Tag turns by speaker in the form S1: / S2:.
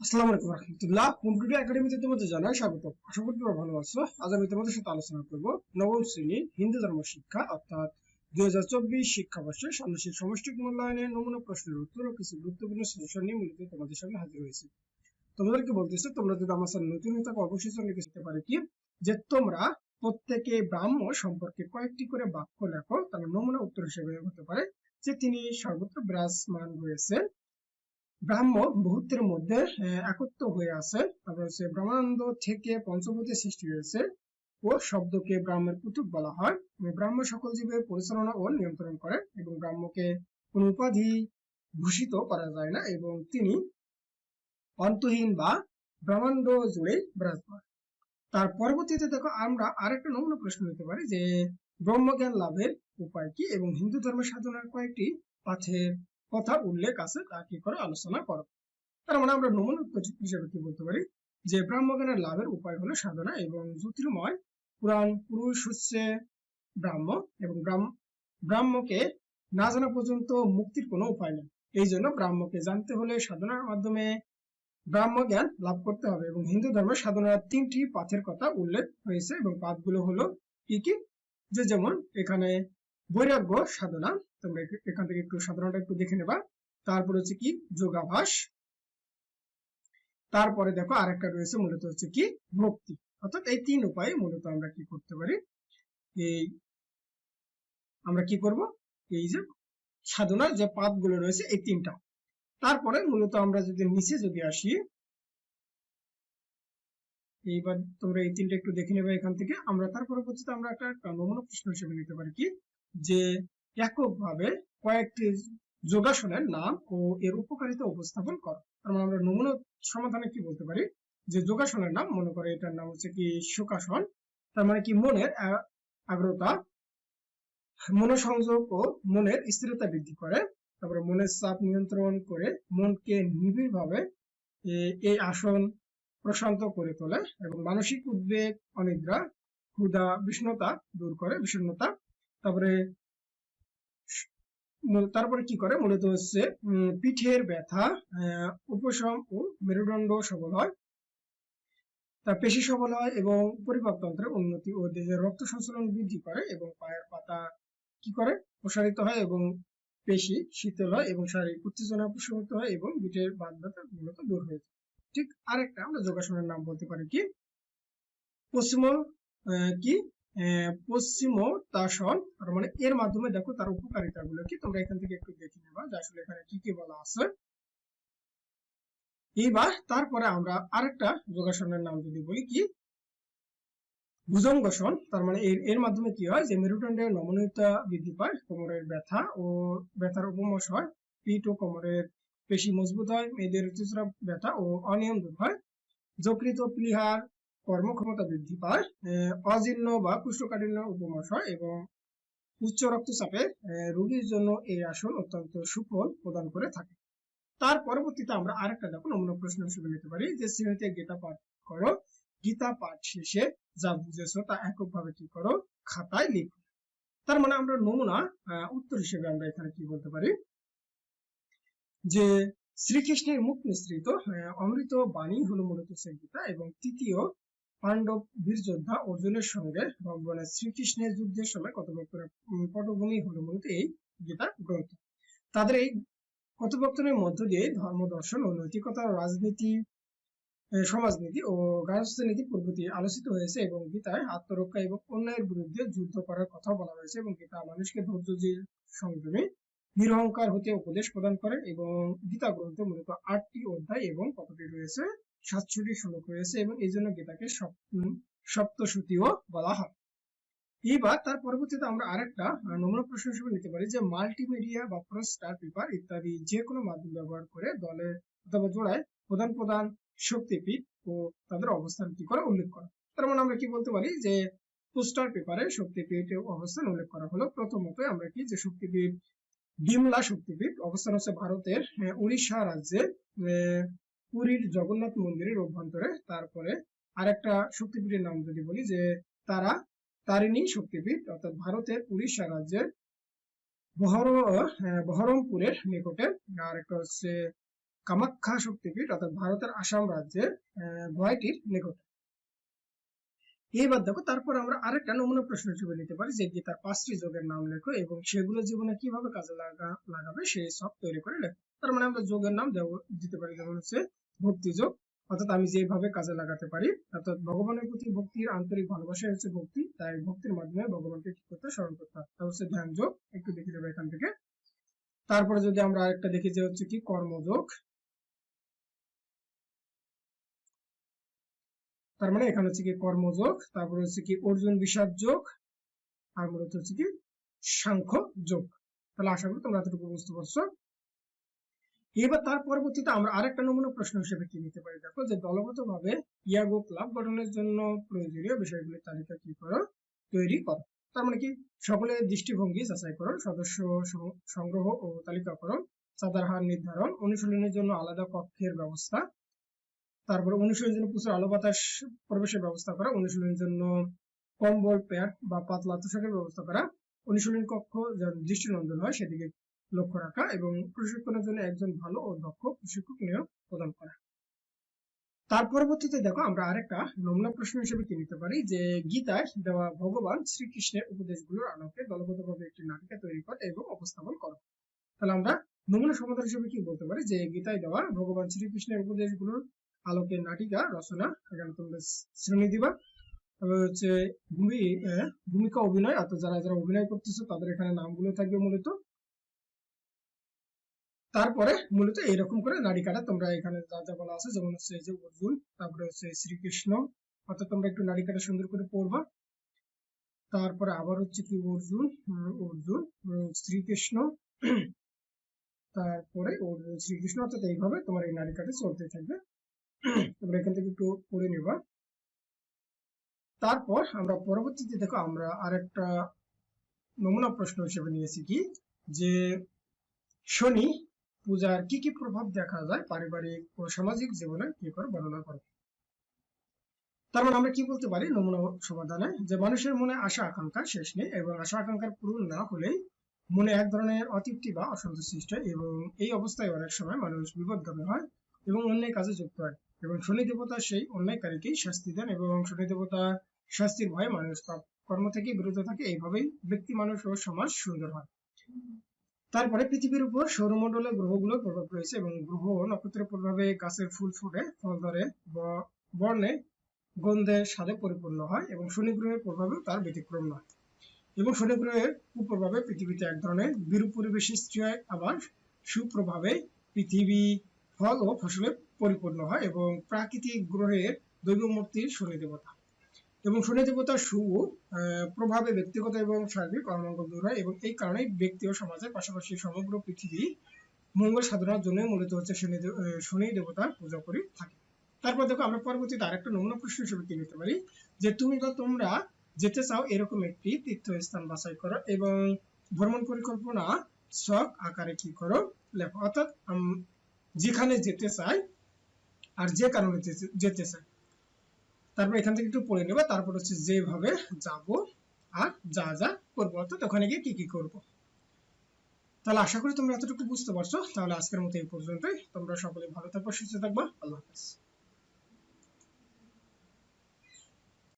S1: আসসালামু আলাইকুম রহমতুল্লাহ। কম্পিউটার একাডেমিতে তোমাদের জানাই স্বাগত আশা করি তোমরা ভালো আছো। আজ আমি তোমাদের সাথে আলোচনা করব নবম হিন্দু ধর্ম শিক্ষা, অর্থাৎ দুই হাজার চব্বিশ ষান্মাসিক সমষ্টিক নমুনা প্রশ্নের উত্তর ও কিছু গুরুত্বপূর্ণ নিয়ে মূলত তোমাদের সামনে হাজির হয়েছে। তোমাদেরকে বলতেছে, তোমরা যদি আমার সাথে নতুন হয়ে থাকো, অবশ্যই সঙ্গে পারে কি? যে তোমরা প্রত্যেকে ব্রাহ্ম সম্পর্কে কয়েকটি করে বাক্য লেখো, তাহলে নমুনা উত্তর হিসেবে হতে পারে যে তিনি সর্বত্র বিরাজমান রয়েছেন। ব্রাহ্ম মুহূর্তের মধ্যে একত্র হয়ে আছে। তারপর হচ্ছে ব্রহ্মানন্দ থেকে পঞ্চভূতের সৃষ্টি হয়েছে ও শব্দকে ব্রাহ্মের কুতুব বলা হয়। ব্রাহ্ম সকল জীবের পরিচালনা ও নিয়ন্ত্রণ করে এবং ব্রাহ্মকে কোন উপাধি ভূষিত করা যায় না এবং তিনি অন্তহীন বা ব্রহ্মাণ্ড জুড়ে বিরাজমান। তার পরবর্তীতে দেখো আমরা আরেকটা নমুনা প্রশ্ন নিতে পারি যে ব্রহ্মজ্ঞান লাভের উপায় কি এবং হিন্দু ধর্ম সাধনার কয়েকটি পাথের কথা উল্লেখ আছে, তা কি করে আলোচনা করো? তার মানে আমরা নমুনা হিসেবে কি বলতে পারি? যে ব্রাহ্মজ্ঞানের লাভের উপায় হলো সাধনা এবং জ্যোতির্ময় পুরাণ, পুরুষ হচ্ছে ব্রাহ্ম এবং ব্রাহ্ম- ব্রাহ্মকে না জানা পর্যন্ত মুক্তির কোনো উপায় নেই। এই জন্য ব্রাহ্মকে জানতে হলে সাধনার মাধ্যমে ব্রাহ্ম জ্ঞান লাভ করতে হবে এবং হিন্দু ধর্মের সাধনার তিনটি পাথের কথা উল্লেখ হয়েছে এবং পাথগুলো হলো কি কি? যে যেমন এখানে বৈরাগ্য সাধনা। তোমরা এখান থেকে একটু সাধনাটা একটু দেখে নেবা। তারপর হচ্ছে কি, যোগাভাস। তারপরে দেখো আরেকটা রয়েছে, মূলত হচ্ছে কি, ভক্তি। অর্থাৎ এই তিন উপায়ে মূলত আমরা কি করতে পারি? এই আমরা কি করব? এই যে সাধনার যে পাতগুলো রয়েছে, এই তিনটা। তারপরে মূলত আমরা যদি নিচে যদি আসি, এইবার তোমরা এই তিনটা একটু দেখে নেবে এখান থেকে। আমরা তার পরবর্তীতে আমরা একটা একটা নমুনা প্রশ্ন হিসেবে নিতে পারি কি? যে এককভাবে কয়েকটি যোগাসনের নাম ও এর উপকারিতা উপস্থাপন করো। তার মানে আমরা নমুনা সমাধানে কি বলতে পারি? যে যোগাসনের নাম, মনে করে এটার নাম হচ্ছে কি সুখাসন তার মানে কি মনের আগ্রতা মনোসংযোগ ও মনের স্থিরতা বৃদ্ধি করে। তারপরে মনের চাপ নিয়ন্ত্রণ করে মনকে নিবিড় ভাবে এই আসন প্রশান্ত করে তোলে এবং মানসিক উদ্বেগ, অনিদ্রা, ক্ষুধা, বিষণ্ণতা দূর করে, বিষণ্ণতা তারপরে তারপরে কি করে? মূলত হচ্ছে পিঠের ব্যথা উপশম ও মেরুদণ্ড সবল হয়। তার পেশি সবল হয় এবং পরিপাকতন্ত্রের উন্নতি ও দেহের রক্ত সঞ্চালন বৃদ্ধি করে এবং পায়ের পাতা কি করে? প্রসারিত হয় এবং পেশি শীতল হয় এবং শারীরিক উত্তেজনা প্রশমিত হয় এবং পিঠের ব্যথা মূলত দূর হয়ে যায়। ঠিক আরেকটা আমরা যোগাসনের নাম বলতে পারি কি? পশ্চিম কি? আহ, পশ্চিমোত্তাসন তার মানে এর মাধ্যমে দেখো তার উপকারিতা গুলো কি তোমরা এখান থেকে একটু দেখে নেবা যে আসলে এখানে কি কি বলা আছে। এইবার তারপরে আমরা আরেকটা যোগাসনের নাম যদি বলি কি? ভুজঙ্গাসন তার মানে এর এর মাধ্যমে কি হয় যে মেরুদণ্ডের নমনীয়তা বৃদ্ধি পায় কোমরের ব্যথা ও ব্যথার উপমশ হয় পিঠ ও কোমরের পেশি মজবুত হয় মেয়েদের ঋতুস্রাব ব্যথা ও অনিয়ম দূর হয়। যকৃত প্লীহার কর্মক্ষমতা বৃদ্ধি পায় অজীর্ণ বা কুষ্ঠকাঠিন্য উপমশ হয় এবং উচ্চ রক্তচাপের আহ, রোগীর জন্য এই আসন অত্যন্ত সুফল প্রদান করে থাকে। তার পরবর্তীতে আমরা আরেকটা দেখো নমুনা প্রশ্ন হিসেবে নিতে পারি যে শ্রেণীতে গীতা পাঠ করো গীতা পাঠ শেষে যা বুঝেছ তা এককভাবে কি করো খাতায় লিখো। তার মানে আমরা নমুনা উত্তর হিসেবে আমরা এখানে কি বলতে পারি? যে শ্রীকৃষ্ণের মুখ মিশ্রিত অমৃত বাণী হলো মূলত সেই গীতা এবং তৃতীয় পাণ্ডব বীর যোদ্ধা অর্জুনের সঙ্গে ভগবানের শ্রীকৃষ্ণের যুদ্ধের সময় কথোপকথনের পটভূমি হলো মূলত এই গীতা গ্রন্থ। তাদের এই কথোপকথনের মধ্য দিয়ে ধর্ম দর্শন ও নৈতিকতা, রাজনীতি সমাজনীতি ও গার্হস্থ্যনীতি প্রভৃতি আলোচিত হয়েছে এবং গীতায় আত্মরক্ষা এবং অন্যায়ের বিরুদ্ধে যুদ্ধ করার কথা বলা হয়েছে এবং গীতা মানুষকে ধৈর্যশীল সংযমী নিরহংকার হতে উপদেশ প্রদান করে এবং গীতা গ্রন্থে মূলত আটটি অধ্যায় এবং কতটি রয়েছে সাতষট্টি শ্লোক রয়েছে এবং এই জন্য গীতাকে সপ- উম, সপ্তশ্রুতিও বলা হয়। এইবার তার পরবর্তীতে আমরা আরেকটা নমুনা প্রশ্ন হিসেবে নিতে পারি যে মাল্টিমিডিয়া বা স্টার পেপার ইত্যাদি যে কোনো মাধ্যম ব্যবহার করে দলে অথবা জোড়ায় প্রধান প্রধান শক্তিপীঠ ও তাদের অবস্থান কি করে উল্লেখ করা। তার মানে আমরা কি বলতে পারি যে পোস্টার পেপারে শক্তিপীঠ অবস্থান উল্লেখ করা হলো। প্রথমত আমরা কি যে শক্তিপীঠ বিমলা শক্তিপীঠ অবস্থান হচ্ছে ভারতের উড়িষ্যা রাজ্যের পুরীর জগন্নাথ মন্দিরের অভ্যন্তরে। তারপরে আরেকটা শক্তিপীঠের নাম যদি বলি যে তারা তারিণী শক্তিপীঠ, অর্থাৎ ভারতের উড়িষ্যা রাজ্যের বহর বহরমপুরের নিকটে। আর একটা হচ্ছে কামাখ্যা শক্তিপীঠ, অর্থাৎ ভারতের আসাম রাজ্যের গুয়াহাটির নিকটে। এবার দেখো, তারপর আমরা আরেকটা নমুনা প্রশ্ন হিসেবে নিতে পারি যে গীতার পাঁচটি যোগের নাম লেখো এবং সেগুলো জীবনে কীভাবে কাজে লাগা, লাগাবে সেই সব তৈরি করে লেখো। তার মানে আমরা যোগের নাম দেব- দিতে পারি। যেমন হচ্ছে ভক্তি যোগ অর্থাৎ আমি যেভাবে কাজে লাগাতে পারি, অর্থাৎ ভগবানের প্রতি ভক্তির আন্তরিক ভালোবাসা হচ্ছে ভক্তি, তাই ভক্তির মাধ্যমে ভগবানকে কি করতে, স্মরণ করতে হয় তা হচ্ছে ধ্যান যোগ, একটু দেখে দেবো এখান থেকে। তারপরে যদি আমরা আরেকটা দেখি যে হচ্ছে কি কর্মযোগ। তার মানে এখানে হচ্ছে কি কর্মযোগ, তারপরে হচ্ছে কি অর্জুন বিষাদ যোগ, আর মূলত হচ্ছে কি সাংখ্য যোগ। তাহলে আশা করি তোমরা এতটুকু বুঝতে পারছ। এবার তার পরবর্তীতে আমরা আরেকটা নমুনা প্রশ্ন হিসেবে কি নিতে পারি? দেখো যে দলগতভাবে ইয়াগো ক্লাব গঠনের জন্য প্রয়োজনীয় বিষয়গুলির তালিকা কি করো? তৈরি করো। তার মানে কি? সকলের দৃষ্টিভঙ্গি যাচাই করো, সদস্য সংগ্রহ ও তালিকাকরণ চাঁদার হার নির্ধারণ, অনুশীলনের জন্য আলাদা কক্ষের ব্যবস্থা, তারপরে অনুশীলনের জন্য প্রচুর আলো বাতাস প্রবেশের ব্যবস্থা করা, অনুশীলনের জন্য কম্বল প্যাড বা পাতলা তোষকের ব্যবস্থা করা, অনুশীলন কক্ষ যেন দৃষ্টিনন্দন হয় সেদিকে লক্ষ্য রাখা এবং প্রশিক্ষণের জন্য একজন ভালো ও দক্ষ প্রশিক্ষক নিয়োগ প্রদান করা। তার পরবর্তীতে দেখো আমরা আরেকটা নমুনা প্রশ্ন হিসেবে কি নিতে পারি? যে গীতায় দেওয়া ভগবান শ্রীকৃষ্ণের উপদেশগুলোর আলোকে দলগতভাবে একটি নাটিকা তৈরি করো এবং উপস্থাপন করো। তাহলে আমরা নমুনা সমাধান হিসেবে কি বলতে পারি? যে গীতায় দেওয়া ভগবান শ্রীকৃষ্ণের উপদেশগুলোর আলোকে নাটিকা, রচনা, এখানে তোমরা শ্রেণি দিবা। তবে হচ্ছে ভূমি ভূমিকা অভিনয়, অর্থাৎ যারা যারা অভিনয় করতেছে, তাদের এখানে নামগুলো থাকবে মূলত। তারপরে মূলত এইরকম করে নারিকাটা তোমরা এখানে যা যা বলা আছে, যেমন হচ্ছে যে অর্জুন, তারপরে হচ্ছে শ্রীকৃষ্ণ, অর্থাৎ তোমরা একটু নারী কাটা সুন্দর করে পড়বা। তারপরে আবার হচ্ছে কি অর্জুন অর্জুন শ্রীকৃষ্ণ, তারপরে শ্রীকৃষ্ণ, অর্থাৎ এইভাবে তোমার এই নারিকাটা চলতে থাকবে। তোমরা এখান থেকে একটু পড়ে নিবা। তারপর আমরা পরবর্তীতে দেখো আমরা আরেকটা নমুনা প্রশ্ন হিসেবে নিয়েছি কি? যে শনি পূজার কি কি প্রভাব দেখা যায় পারিবারিক ও সামাজিক জীবনে? কি করে বর্ণনা করো? তার মানে আমরা কি বলতে পারি নমুনা সমাধানে? যে মানুষের মনে আশা আকাঙ্ক্ষা শেষ নেই এবং আশা আকাঙ্ক্ষার পূরণ না হলেই মনে এক ধরনের অতৃপ্তি বা অসন্তোষ সৃষ্টি হয় এবং এই অবস্থায় অনেক সময় মানুষ বিপদগামী হয় এবং অন্যায় কাজে যুক্ত হয় এবং শনি দেবতা সেই অন্যায়কারীকেই শাস্তি দেন এবং শনি দেবতা শাস্তির ভয়ে মানুষ কর্ম থেকে বিরত থাকে। এইভাবেই ব্যক্তি, মানুষ ও সমাজ সুন্দর হয়। তারপরে পৃথিবীর উপর সৌরমণ্ডলে গ্রহগুলোর প্রভাব রয়েছে এবং গ্রহ নক্ষত্রের প্রভাবে গাছের ফুল ফুটে, ফল ধরে বর্ণে গন্ধে স্বাদে পরিপূর্ণ হয় এবং শনি গ্রহের প্রভাবেও তার ব্যতিক্রম নয়। এবং শনি গ্রহের কুপ্রভাবে পৃথিবীতে এক ধরনের বিরূপ পরিবেশ সৃষ্টি হয়, আবার সুপ্রভাবে পৃথিবী ফল ও ফসলে পরিপূর্ণ হয় এবং প্রাকৃতিক গ্রহের দৈব মূর্তি শনি দেবতা। এবং শনি দেবতার সু প্রভাবে ব্যক্তিগত এবং সার্বিক অমঙ্গল দূর হয় এবং এই কারণেই ব্যক্তি ও সমাজের পাশাপাশি সমগ্র পৃথিবী মঙ্গল সাধনার জন্য মূলত হচ্ছে শনি শনি দেবতার পূজা করে থাকে। তারপর দেখো, আমরা পরবর্তীতে আরেকটা নমুনা প্রশ্ন হিসেবে কি নিতে পারি? যে তুমি বা তোমরা যেতে চাও এরকম একটি তীর্থস্থান বাছাই করো এবং ভ্রমণ পরিকল্পনা শখ আকারে কি করো, লেখো। অর্থাৎ যেখানে যেতে চাই আর যে কারণে যেতে চাই তারপর এখান থেকে একটু পড়ে নেব, তারপর হচ্ছে যেভাবে যাব আর যা যা করব, অর্থাৎ ওখানে গিয়ে কি কি করব। তাহলে আশা করি তোমরা এতটুকু বুঝতে পারছ, তাহলে আজকের মতো এই পর্যন্তই। তোমরা সকলে ভালো থাকব, সুস্থ থাকবা, আল্লাহ হাফেজ।